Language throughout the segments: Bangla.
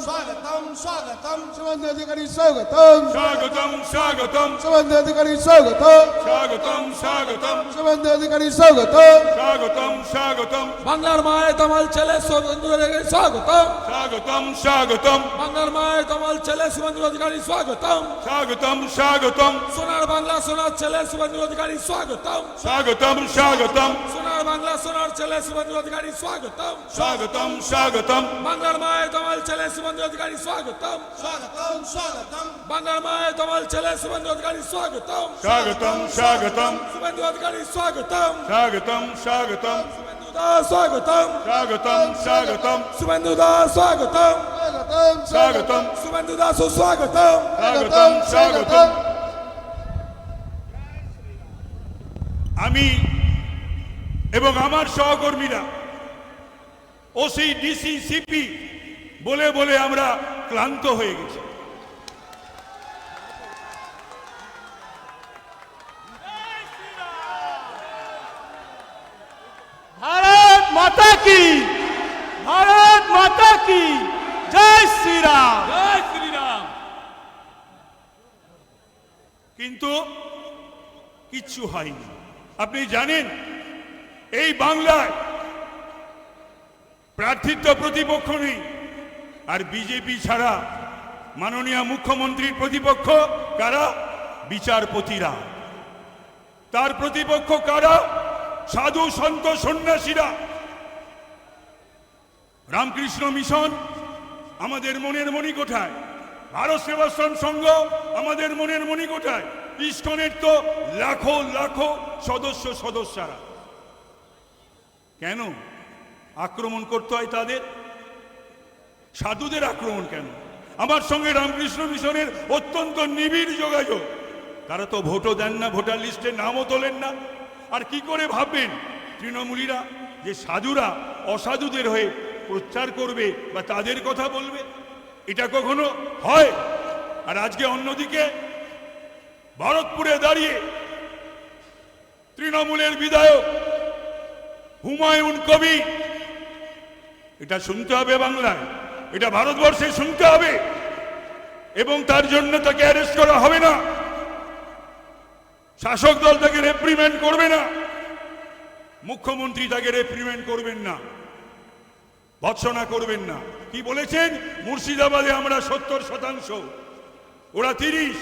স্বাগতম স্বাগতম শুভেন্দু অধিকারী স্বাগতম স্বাগতম স্বাগতম শুভেন্দু অধিকারী স্বাগতম স্বাগতম স্বাগতম শুভেন্দু অধিকারী স্বাগতম স্বাগতম স্বাগতম বাংলার মায়ের তোমার ছেলে শুভেন্দু অধিকারী স্বাগতম স্বাগতম স্বাগতম বাংলার মায়ের তোমার ছেলে শুভেন্দু অধিকারী স্বাগতম স্বাগতম স্বাগতম সোনার বাংলা সোনার ছেলে শুভেন্দু অধিকারী স্বাগতম স্বাগতম স্বাগতম সোনার বাংলা সোনার ছেলে শুভেন্দু অধিকারী স্বাগতম। স্বাগতম স্বাগতম। বাংলার মায়ের তোমার ছেলে শুভেন্দু অধিকারী স্বাগতম। স্বাগতম স্বাগতম। বাংলার মায়ের তোমার ছেলে শুভেন্দু অধিকারী স্বাগতম। স্বাগতম স্বাগতম। শুভেন্দু অধিকারী স্বাগতম। স্বাগতম স্বাগতম। স্বাগতম। স্বাগতম স্বাগতম। শুভেন্দু দাস স্বাগতম। স্বাগতম স্বাগতম। শুভেন্দু দাস স্বাগতম স্বাগতম। স্বাগতম। আমি এবং আমার সহকর্মীরা ওসি ডিসি সিপি বলে বলে আমরা ক্লান্ত হয়ে গেছি। ভারত মাতা কি? ভারত মাতা কি? জয় শ্রীরাম। জয় শ্রীরাম। কিন্তু কিচ্ছু হয়নি। আপনি জানেন এই বাংলায় প্রার্থিত্ব প্রতিপক্ষ নেই। আর বিজেপি ছাড়া মাননীয় মুখ্যমন্ত্রীর প্রতিপক্ষ কারা? বিচারপতিরা। তার প্রতিপক্ষ কারা? সাধু সন্ত সন্ন্যাসীরা। রামকৃষ্ণ মিশন আমাদের মনের মণি কোঠায় ভারত সেবাশ্রম সংঘ আমাদের মনের মণি কোঠায় ইস্কনের তো লাখো লাখো সদস্য সদস্যরা। কেন? আক্রমণ করতে হয় তাদের? সাধুদের আক্রমণ কেন? আমার সঙ্গে রামকৃষ্ণ মিশনের অত্যন্ত নিবিড় যোগাযোগ। তারা তো ভোটও দেন না, ভোটার লিস্টে নামও তোলেন না। আর কি করে ভাববেন তৃণমূলীরা যে সাধুরা অসাধুদের হয়ে প্রচার করবে বা তাদের কথা বলবে? এটা কখনো হয়? আর আজকে অন্যদিকে ভারতপুরে দাঁড়িয়ে তৃণমূলের বিধায়ক হুমায়ুন কবি এটা শুনতে হবে বাংলায়। এটা ভারতবর্ষে শুনতে হবে। এবং তার জন্য তাকে অ্যারেস্ট করা হবে না। শাসক দল তাকে রেপ্রিমেন্ট করবে না। মুখ্যমন্ত্রী তাকে রেপ্রিমেন্ট করবেন না। ভৎসনা করবেন না। কি বলেছেন? মুর্শিদাবাদে আমরা সত্তর শতাংশ, ওরা তিরিশ।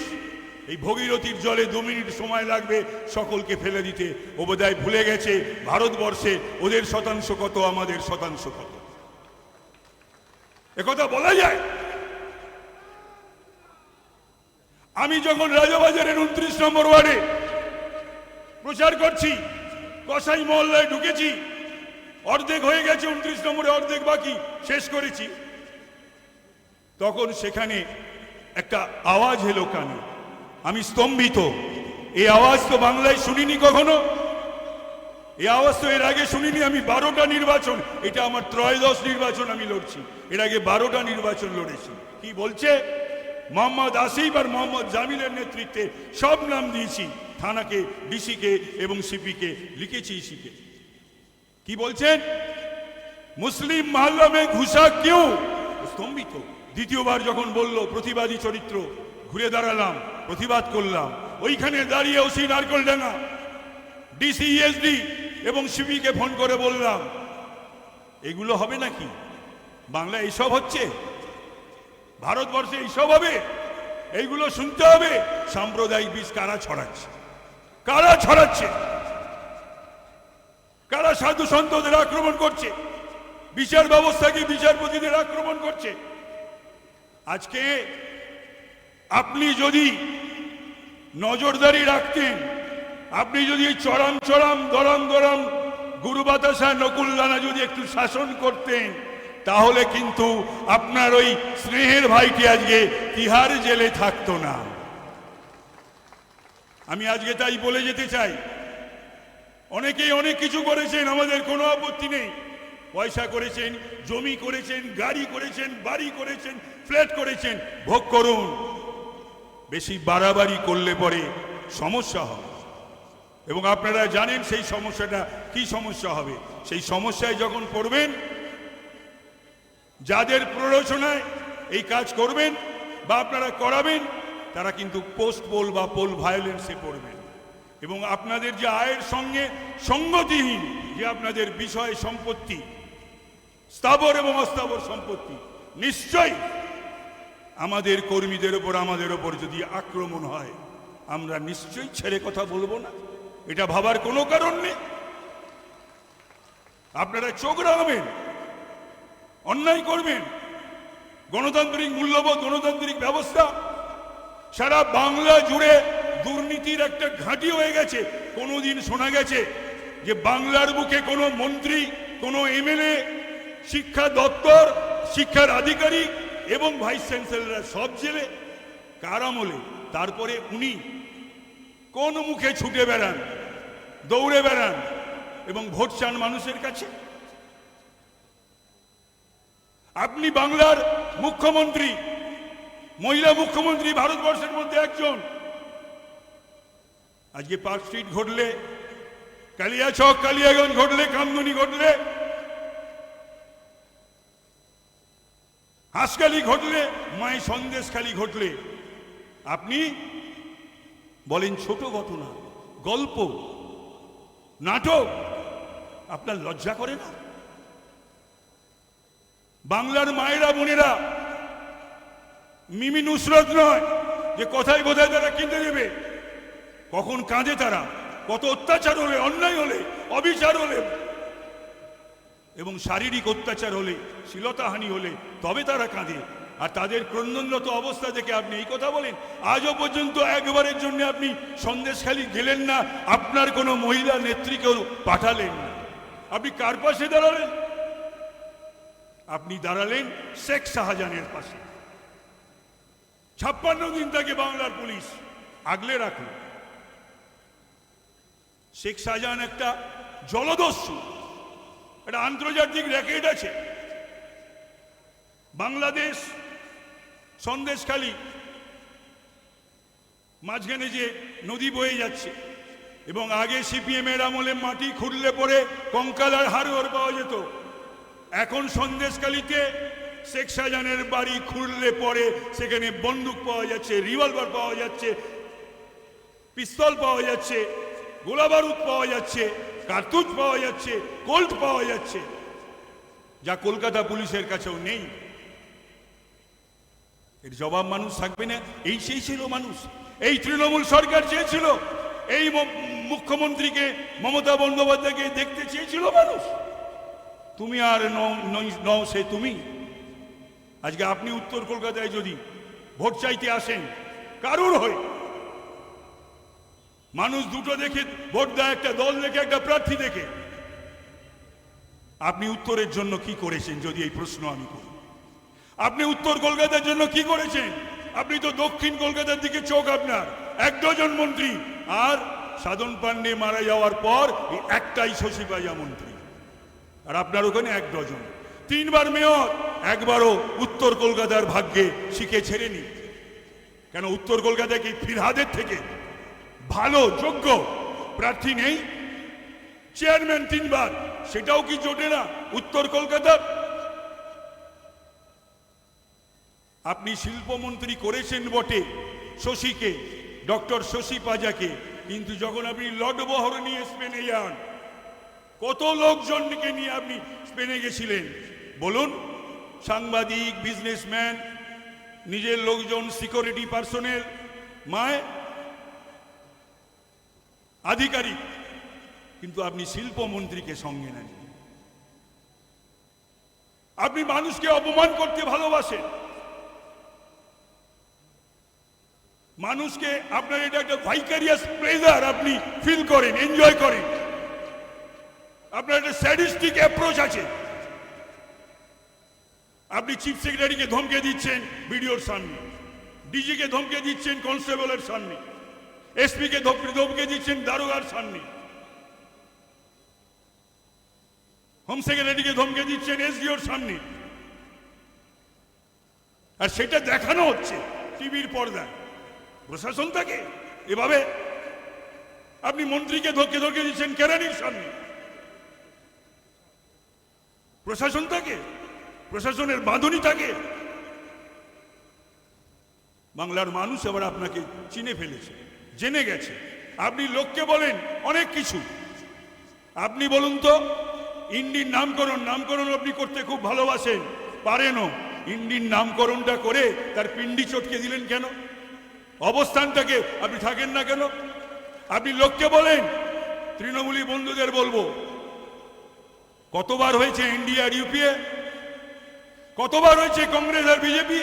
এই ভগীরথীর জলে দু মিনিট সময় লাগবে সকলকে ফেলে দিতে। ও বোধহয় ভুলে গেছে ভারতবর্ষে ওদের শতাংশ কত, আমাদের শতাংশ কত। একথা বলা যায়? আমি যখন রাজাবাজারের উনত্রিশ নম্বর ওয়ার্ডে প্রচার করছি, কসাই মহল্লায় ঢুকেছি, অর্ধেক হয়ে গেছে উনত্রিশ নম্বরে, অর্ধেক বাকি, শেষ করেছি। তখন সেখানে একটা আওয়াজ এলো কানে। আমি স্তম্ভিত। এই আওয়াজ তো বাংলায় শুনিনি কখনো? এই আওয়াজ তো এর আগে শুনিনি আমি বারোটা নির্বাচন। এটা আমার ত্রয়োদশ নির্বাচন আমি লড়ছি। এর আগে বারোটা নির্বাচন লড়েছি। কি বলছে? মোহাম্মদ আসিফ আর মোহাম্মদ জামিলের নেতৃত্বে সব নাম দিয়েছি। থানাকে, ডিসিকে এবং সিপিকে লিখেছি ইসিকে। কি বলছেন? মুসলিম মহল্লা মে ঘুষা কেউ? স্তম্ভিত। দ্বিতীয়বার যখন বলল, প্রতিবাদী চরিত্র। ঘুরে দাঁড়ালাম। প্রতিবাদ করলাম। ওইখানে দাঁড়িয়ে ওসি নারকলডাঙ্গা ডিসিএসডি এবং সিবিকে ফোন করে বললাম, এগুলো হবে নাকি? বাংলা এইসব হচ্ছে? ভারতবর্ষে এইসব হবে? এইগুলো শুনতে হবে? সাম্প্রদায়িক বীজ কারা ছড়াচ্ছে? কারা ছড়াচ্ছে? কারা সাধু সন্তদের আক্রমণ করছে? বিচার ব্যবস্থাকে বিচারপতিদের আক্রমণ করছে? আজকে আপনি যদি নজরদারি রাখতেন, আপনি যদি চরম চরম গরম গরম গুরু বাতাসা নকুল দানা যদি একটু শাসন করতেন, তাহলে কিন্তু আপনার ওই স্নেহের ভাইটি আজকে তিহার জেলে থাকতো না। আমি আজকে তাই বলে যেতে চাই, অনেকেই অনেক কিছু করেছেন, আমাদের কোনো আপত্তি নেই। পয়সা করেছেন, জমি করেছেন, গাড়ি করেছেন, বাড়ি করেছেন, ফ্ল্যাট করেছেন, ভোগ করুন। বেশি বাড়াবাড়ি করলে পরে সমস্যা হবে। এবং আপনারা জানেন সেই সমস্যাটা কি সমস্যা হবে। সেই সমস্যায় যখন পড়বেন, যাদের প্ররোচনায় এই কাজ করবেন বা আপনারা করাবেন, তারা কিন্তু পোস্ট পোল বা পোল ভায়োলেন্সে পড়বেন। এবং আপনাদের যে আয়ের সঙ্গে সঙ্গতিহীন যে আপনাদের বিষয় সম্পত্তি, স্থাবর এবং অস্থাবর সম্পত্তি, নিশ্চয়ই আমাদের কর্মীদের ওপর, আমাদের ওপর যদি আক্রমণ হয়, আমরা নিশ্চয়ই ছেড়ে কথা বলব না। এটা ভাবার কোনো কারণ নেই। আপনারা চোখ রাখবেন, অন্যায় করবেন। গণতান্ত্রিক মূল্যবোধ, গণতান্ত্রিক ব্যবস্থা, সারা বাংলা জুড়ে দুর্নীতির একটা ঘাঁটি হয়ে গেছে। কোনোদিন শোনা গেছে যে বাংলার বুকে কোনো মন্ত্রী, কোনো এমএলএ, শিক্ষা দপ্তর, শিক্ষার আধিকারিক এবং ভাইস চ্যান্সেলররা সব জেলে কার আমলে তারপরে উনি কোন মুখে ছুটে বেড়ান, দৌড়ে বেড়ান এবং ভোট চান মানুষের কাছে? আপনি বাংলার মুখ্যমন্ত্রী, মহিলা মুখ্যমন্ত্রী, ভারতবর্ষের মধ্যে একজন। আজকে পার্ক স্ট্রিট ঘটলে, কালিয়াচক, কালিয়াগঞ্জ ঘটলে, কামদুনি ঘটলে হাঁসখালি ঘটলে মাই সন্দেশখালি ঘটলে। আপনি বলেন ছোট ঘটনা, গল্প, নাটক, আপনার লজ্জা করে না? বাংলার মায়েরা, বোনেরা, মিমি নুসরত নয় যে কোথায় কোথায় তারা কিনতে দেবে কখন কাঁদে তারা, কত অত্যাচার হলে, অন্যায় হলে, অবিচার হলে এবং শারীরিক অত্যাচার হলে শ্লীলতাহানি হলে, তবে তারা কাঁদে। আর তাদের ক্রন্দনরত অবস্থা দেখে আপনি এই কথা বলেন, আজও পর্যন্ত একবারের জন্য আপনি সন্দেশখালি গেলেন না, আপনার কোনো মহিলা নেত্রীকেও পাঠালেন না। আপনি কার পাশে দাঁড়ালেন? আপনি দাঁড়ালেন শেখ শাহজাহানের পাশে। ছাপ্পান্ন দিন তাকে বাংলার পুলিশ আগলে রাখল। শেখ শাহজাহান একটা জলদস্যু। একটা আন্তর্জাতিক র্যাকেট আছে। বাংলাদেশ সন্দেশখালী মাঝখানে যে নদী বয়ে যাচ্ছে এবং আগে সিপিএম এর আমলে মাটি খুঁড়লে পরে কঙ্কাল আর হাড়োয়ার পাওয়া যেত। এখন সন্দেশখালীতে শেখ শাহজাহানের বাড়ি খুঁড়লে পরে সেখানে বন্দুক পাওয়া যাচ্ছে রিভলভার পাওয়া যাচ্ছে, পিস্তল পাওয়া যাচ্ছে গোলাবারুদ পাওয়া যাচ্ছে। কার্তুজ পাওয়া যাচ্ছে, কোল্ট পাওয়া যাচ্ছে। যা কলকাতা পুলিশের কাছেও নেই। এর জবাব মানুষ থাকবে না, এই সেই ছিল মানুষ। এই তৃণমূল সরকার চেয়েছিল, এই মুখ্যমন্ত্রীকে মমতা বন্দ্যোপাধ্যায়কে দেখতে চেয়েছিল মানুষ। তুমি আর নও সে তুমি। আজকে আপনি উত্তর কলকাতায় যদি ভোট চাইতে আসেন, কারুর হয়ে মানুষ দুটো দেখে ভোট দেয়, একটা দল দেখে, একটা প্রার্থী দেখে। আপনি উত্তরের জন্য কি করেছেন যদি এই প্রশ্ন আমি করি? আপনি উত্তর কলকাতার জন্য কি করেছেন? আপনি তো দক্ষিণ কলকাতার দিকে চোখ আপনার। এক ডজন মন্ত্রী। আর সাধন পান্ডে মারা যাওয়ার পর একটাই শশী পাইয়া মন্ত্রী। আর আপনার ওখানে এক ডজন। তিনবার মেয়র, একবারও উত্তর কলকাতার ভাগ্যে শিখে ছেড়েনি। কেন উত্তর কলকাতায় কি ফিরহাদের থেকে? ভালো, যোগ্য। প্রার্থী নেই। চেয়ারম্যান তিনবার। সেটাও কি জোটে না? উত্তর কলকাতার। আপনি শিল্পমন্ত্রী করেছেন বটে শশীকে, ডক্টর শশী পাজাকে। কিন্তু যখন আপনি লডবহর নিয়ে স্পেনে যান, কত লোকজনকে নিয়ে আপনি স্পেনে গেছিলেন? বলুন, সাংবাদিক, বিজনেসম্যান, নিজের লোকজন, সিকিউরিটি পার্সোনেল, মায় আধিকারিক, কিন্তু আপনি শিল্পমন্ত্রীকে সঙ্গে নেন। আপনি মানুষকে অপমান করতে ভালোবাসেন। মানুষকে আপনার এটা একটা ভাইকারিয়াস প্লেজার আপনি ফিল করেন এনজয় করেন। আপনার একটা স্যাডিস্টিক অ্যাপ্রোচ আছে। আপনি চিফ সেক্রেটারিকে ধমকে দিচ্ছেন ভিডিওর সামনে। ডিজিকে ধমকে দিচ্ছেন কনস্টেবলের সামনে। এসপিকে ধমকে দিচ্ছেন দারোগার সামনে। হোম সেক্রেটারিকে ধমকে দিচ্ছেন এসডিওর সামনে। আর সেটা দেখানো হচ্ছে টিভির পর্দায়। প্রশাসন থাকে এভাবে আপনি মন্ত্রীকে ধকে ধকে দিচ্ছেন কেরানির সামনে। প্রশাসন থাকে, প্রশাসনের বাঁধনই থাকে। বাংলার মানুষ এবার আপনাকে চিনে ফেলেছে। জেনে গেছে। আপনি লোককে বলেন অনেক কিছু। আপনি বলুন তো, ইন্ডির নামকরণ নামকরণ আপনি করতে খুব ভালোবাসেন, পারেনও। ইন্ডির নামকরণটা করে তার পিন্ডি চটকে দিলেন কেন? অবস্থানটাকে আপনি থাকেন না কেন? আপনি লোককে বলেন, তৃণমূলী বন্ধুদের বলব, কতবার হয়েছে ইন্ডিয়া আর ইউপিএ কতবার হয়েছে কংগ্রেস আর বিজেপি?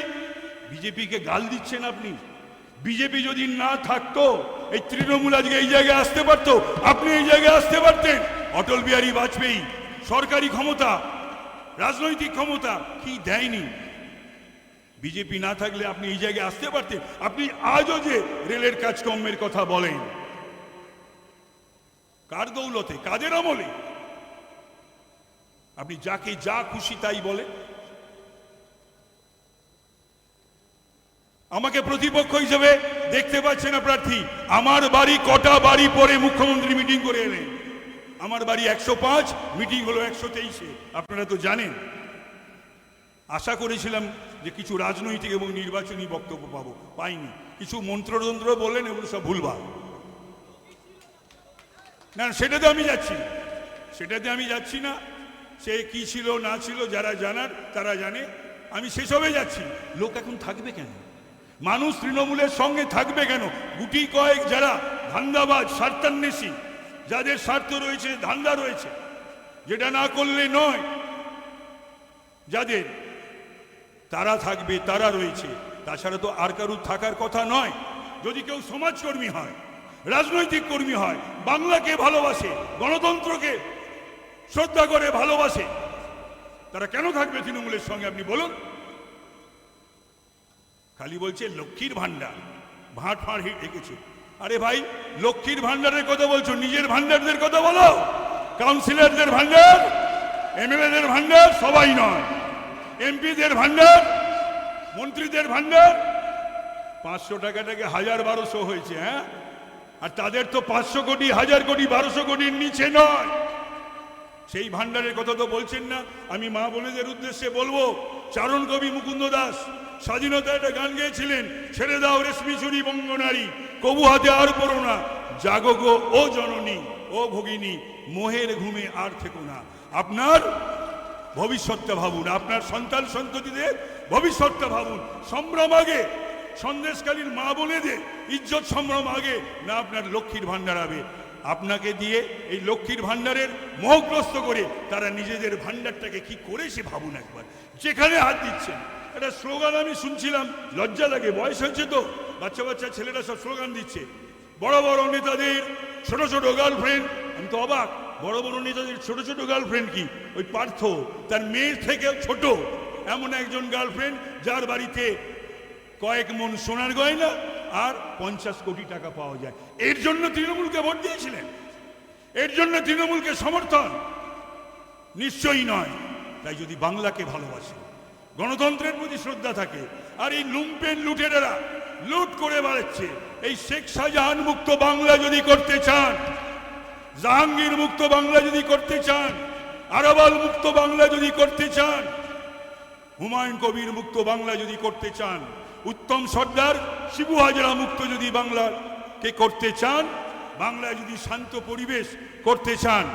বিজেপিকে গাল দিচ্ছেন আপনি? বিজেপি যদি না থাকতো, এই তৃণমূল আজকে এই জায়গায় আসতে পারতো, আপনি এই জায়গায় আসতে পারতেন। অটল বিহারী বাজপেয়ী, সরকারি ক্ষমতা, রাজনৈতিক ক্ষমতা কি দেয়নি? বিজেপি না থাকলে আপনি এই জায়গায় আসতে পারতেন। আপনি আজও যে রেলের কাজকর্মের কথা বলেন, কার দৌলতে, কাদের আমলে? আপনি যাকে যা খুশি তাই বলে আমাকে প্রতিপক্ষ হিসেবে দেখতে পাচ্ছেন না প্রার্থী। আমার বাড়ি, কটা বাড়ি পরে মুখ্যমন্ত্রী মিটিং করে এলেন। আমার বাড়ি একশো পাঁচ, মিটিং হলো একশো তেইশে। আপনারা তো জানেন। আশা করেছিলাম যে কিছু রাজনৈতিক এবং নির্বাচনী বক্তব্য পাবো। পাইনি। কিছু মন্ত্রতন্ত্র বললেন এগুলো সব ভুলভাল। না সেটাতে আমি যাচ্ছি। সেটাতে আমি যাচ্ছি না। সে কি ছিল, না ছিল, যারা জানার, তারা জানে। আমি সেসবে যাচ্ছি। লোক এখন থাকবে কেন? মানুষ তৃণমূলের সঙ্গে থাকবে কেন? গুটি কয়েক যারা ধান্দাবাজ, স্বার্থান্বেষী, যাদের স্বার্থ রয়েছে, ধান্দা রয়েছে, যেটা না করলে নয়, যাদের তারা থাকবে, তারা রয়েছে। তাছাড়া তো আর কারুর থাকার কথা নয়। যদি কেউ সমাজকর্মী হয়, রাজনৈতিক কর্মী হয়, বাংলাকে ভালোবাসে, গণতন্ত্রকে শ্রদ্ধা করে ভালোবাসে, তারা কেন থাকবে তৃণমূলের সঙ্গে? আপনি বলুন। খালি বলছে লক্ষ্মীর ভান্ডার ভাঁট ফাঁড় হিট রেখেছে আরে ভাই, লক্ষ্মীর ভান্ডারের কথা বলছো, নিজের ভান্ডারদের কথা বলো। কাউন্সিলরদের ভান্ডার এমএলএদের ভান্ডার সবাই নয়। এমপিদের ভান্ডার মন্ত্রীদের ভান্ডার পাঁচশো টাকাটাকে হাজার বারোশো হয়েছে হ্যাঁ? আর তাদের তো পাঁচশো কোটি, হাজার কোটি, বারোশো কোটির নিচে নয়। সেই ভান্ডারের কথা তো বলছেন না। আমি মা বোনেদের উদ্দেশ্যে বলব, চারণ কবি মুকুন্দ দাস স্বাধীনতা একটা গান গেয়েছিলেন, ছেড়ে দাও রেশমি চুরি বঙ্গনারী কবু হাতে আর পড়ো না, জাগো গো ও জননী, ও ভগিনী, মোহের ঘুমে আর থেকো না। আপনার ভবিষ্যৎটা ভাবুন, আপনার সন্তান সন্ততিদের ভবিষ্যৎটা ভাবুন। সম্ভ্রম আগে সন্দেশকালীন মা বোনেদের ইজ্জত সম্ভ্রম আগে, না আপনার লক্ষ্মীর ভান্ডার হবে আপনাকে দিয়ে এই লক্ষ্মীর ভান্ডারের মোহগ্রস্ত করে তারা নিজেদের ভান্ডারটাকে কি করে সে ভাবুন একবার? যেখানে হাত দিচ্ছেন। একটা স্লোগান আমি শুনছিলাম, লজ্জা লাগে, বয়স হয়েছে তো, বাচ্চা বাচ্চা ছেলেরা সব স্লোগান দিচ্ছে। বড় বড় নেতাদের, ছোট ছোট গার্লফ্রেন্ড আমি তো অবাক, বড় বড় নেতাদের ছোট ছোট গার্লফ্রেন্ড কি? ওই পার্থ, তার মেয়ের থেকেও ছোট। এমন একজন গার্লফ্রেন্ড যার বাড়িতে কয়েক মন সোনার গয়না আর পঞ্চাশ কোটি টাকা পাওয়া যায়। এর জন্য তৃণমূলকে ভোট দিয়েছিলেন। এর জন্য তৃণমূলকে সমর্থন। নিশ্চয়ই নয়। তাই যদি বাংলাকে ভালোবাসে। গণতন্ত্রের প্রতি শ্রদ্ধা থাকে। আর এই লুম্পেন লুটেরা লুট করে বেড়াচ্ছে এই শেখ শাহজাহান মুক্ত বাংলা যদি করতে চান, জাহাঙ্গীর মুক্ত বাংলা যদি করতে চান, আরাবাল মুক্ত বাংলা যদি করতে চান, হুমায়ুন কবির মুক্ত বাংলা যদি করতে চান, উত্তম সর্দার শিবু হাজরা মুক্ত যদি বাংলাকে করতে চান বাংলায় যদি শান্ত পরিবেশ করতে চান,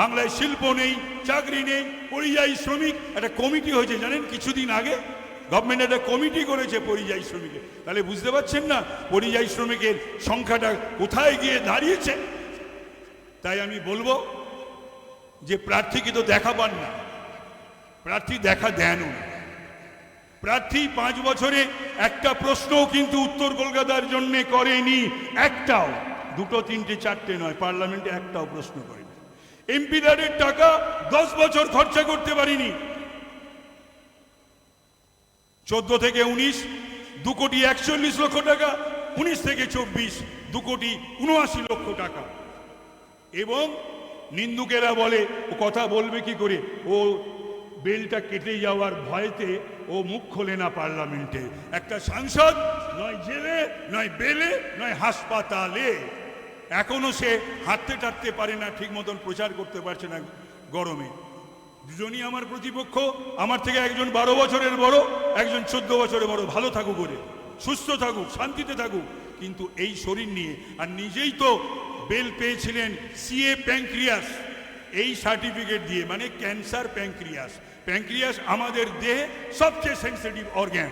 বাংলায় শিল্প নেই, চাকরি নেই, পরিযায়ী শ্রমিক, একটা কমিটি হয়েছে, জানেন কিছুদিন আগে? গভর্নমেন্ট একটা কমিটি করেছে পরিযায়ী শ্রমিকের। তাহলে বুঝতে পারছেন না পরিযায়ী শ্রমিকের সংখ্যাটা কোথায় গিয়ে দাঁড়িয়েছে? তাই আমি বলব যে প্রার্থীকে তো দেখা পান না। প্রার্থী দেখা দেনও না প্রার্থী পাঁচ বছরে একটা প্রশ্নও কিন্তু উত্তর কলকাতার জন্যে করেনি, একটাও। দুটো, তিনটে, চারটে নয়, পার্লামেন্টে একটাও প্রশ্ন করেনি এমপিদারের টাকা দশ বছর খরচা করতে পারিনি। চোদ্দ থেকে উনিশ, দু কোটি একচল্লিশ লক্ষ টাকা, উনিশ থেকে চব্বিশ, দু কোটি উনআশি লক্ষ টাকা। এবং নিন্দুকেরা বলে, ও কথা বলবে কি করে? ও বেলটা কেটে যাওয়ার ভয়েতে ও মুখ খোলে না পার্লামেন্টে। একটা সাংসদ, নয় জেলে, নয় বেলে, নয় হাসপাতালে। এখনও সে হাঁটতে টাটতে পারে না, ঠিক মতন প্রচার করতে পারছে না গরমে। দুজনই আমার প্রতিপক্ষ, আমার থেকে একজন বারো বছরের বড়, একজন চোদ্দ বছরের বড়। ভালো থাকুক করে সুস্থ থাকুক, শান্তিতে থাকুক। কিন্তু এই শরীর নিয়ে, আর নিজেই তো বেল পেয়েছিলেন সিএ প্যাঙ্ক্রিয়াস। এই সার্টিফিকেট দিয়ে মানে ক্যান্সার প্যাঙ্ক্রিয়াস। প্যাঙ্ক্রিয়াস আমাদের দেহে সবচেয়ে সেন্সিটিভ অর্গ্যান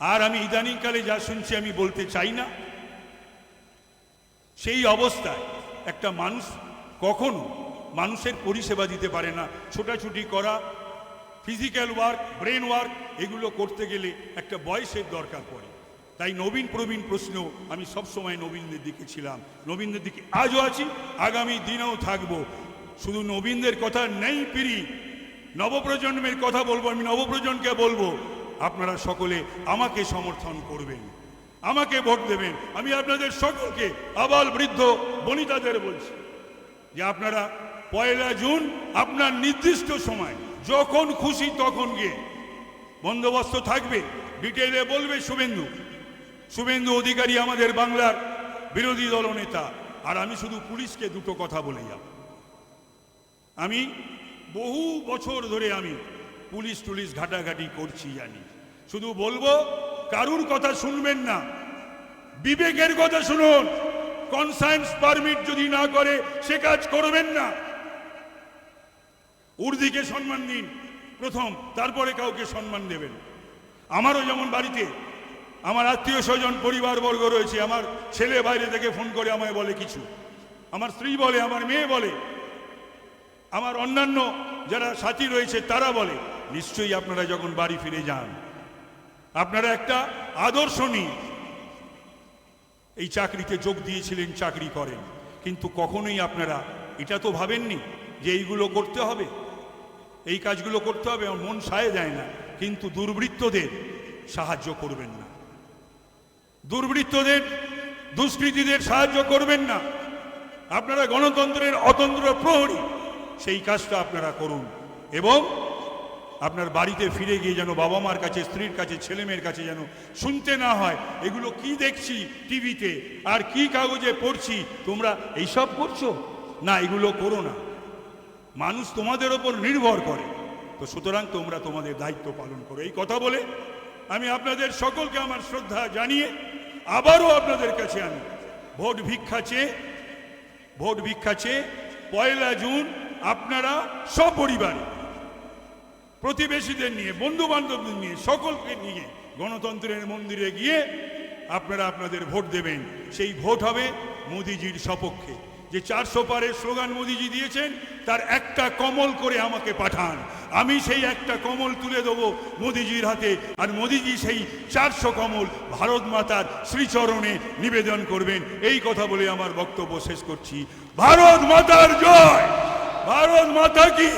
আর আমি ইদানিংকালে যা শুনছি, আমি বলতে চাই না। সেই অবস্থায় একটা মানুষ কখনো মানুষের পরিষেবা দিতে পারে না। ছোটাছুটি করা ফিজিক্যাল ওয়ার্ক ব্রেন ওয়ার্ক এগুলো করতে গেলে একটা বয়সের দরকার পড়ে। তাই নবীন প্রবীণ প্রশ্ন আমি সবসময় নবীনদের দিকে ছিলাম। নবীনদের দিকে আজও আছি, আগামী দিনেও থাকব। শুধু নবীনদের কথা নেই পিরি নবপ্রজন্মের কথা বলব, আমি নবপ্রজন্মকে বলব, আপনারা সকলে আমাকে সমর্থন করবেন। আমাকে ভোট দেবেন। আমি আপনাদের সকলকে, আবাল বৃদ্ধ বনিতাদের বলছি যে আপনারা পয়লা জুন আপনার নির্দিষ্ট সময়, যখন খুশি তখন গিয়ে বন্দোবস্ত থাকবে। ডিটেলে বলবে শুভেন্দু শুভেন্দু অধিকারী আমাদের বাংলার বিরোধী দলনেতা আর আমি শুধু পুলিশকে দুটো কথা বলে যাব। আমি বহু বছর ধরে আমি পুলিশ টুলিশ ঘাটাঘাটি করছি জানি। শুধু বলব কারুর কথা শুনবেন না। বিবেকের কথা শুনুন। কনসায়েন্স পারমিট যদি না করে, সে কাজ করবেন না। উর্দিকে সম্মান দিন, প্রথম, তারপরে কাউকে সম্মান দেবেন। আমারও যেমন বাড়িতে, আমার আত্মীয় স্বজন, পরিবারবর্গ রয়েছে, আমার ছেলে বাইরে থেকে ফোন করে আমায় বলে কিছু। আমার স্ত্রী বলে, আমার মেয়ে বলে, আমার অন্যান্য যারা সাথী রয়েছে, তারা বলে, নিশ্চয়ই আপনারা যখন বাড়ি ফিরে যান। আপনারা একটা আদর্শ নিয়ে এই চাকরিতে যোগ দিয়েছিলেন, চাকরি করেন। কিন্তু কখনোই আপনারা, এটা তো ভাবেননি যে এইগুলো করতে হবে। এই কাজগুলো করতে হবে, আমার মন সায় দেয় না। কিন্তু দুর্বৃত্তদের সাহায্য করবেন না। দুর্বৃত্তদের, দুষ্কৃতীদের সাহায্য করবেন না। আপনারা গণতন্ত্রের অতন্ত্র প্রহরী, সেই কাজটা আপনারা করুন। এবং আপনার বাড়িতে ফিরে গিয়ে যেন বাবা মার কাছে, স্ত্রীর কাছে, ছেলে মেয়ের কাছে যেন শুনতে না হয়, এগুলো কি দেখছি টিভিতে, আর কি কাগজে পড়ছি, তোমরা এইসব করছ? না, এগুলো করো না। মানুষ তোমাদের ওপর নির্ভর করে। তো সুতরাং তোমরা তোমাদের দায়িত্ব পালন করো। এই কথা বলে আমি আপনাদের সকলকে আমার শ্রদ্ধা জানিয়ে আবারও আপনাদের কাছে আমি ভোট ভিক্ষা চেয়ে, ভোট ভিক্ষা চেয়ে পয়লা জুন আপনারা সপরিবারে প্রতিবেশীদের নিয়ে বন্ধু বান্ধবদের নিয়ে, সকলকে নিয়ে গণতন্ত্রের মন্দিরে গিয়ে আপনারা আপনাদের ভোট দেবেন। সেই ভোট হবে মোদিজির সপক্ষে। যে চারশো পারের স্লোগান মোদিজি দিয়েছেন, তার একটা কমল করে আমাকে পাঠান। আমি সেই একটা কমল তুলে দেবো মোদিজির হাতে, আর মোদিজি সেই চারশো কমল ভারত মাতার শ্রীচরণে নিবেদন করবেন। এই কথা বলে আমার বক্তব্য শেষ করছি। ভারত মাতার জয়! ভারত মাতা কি?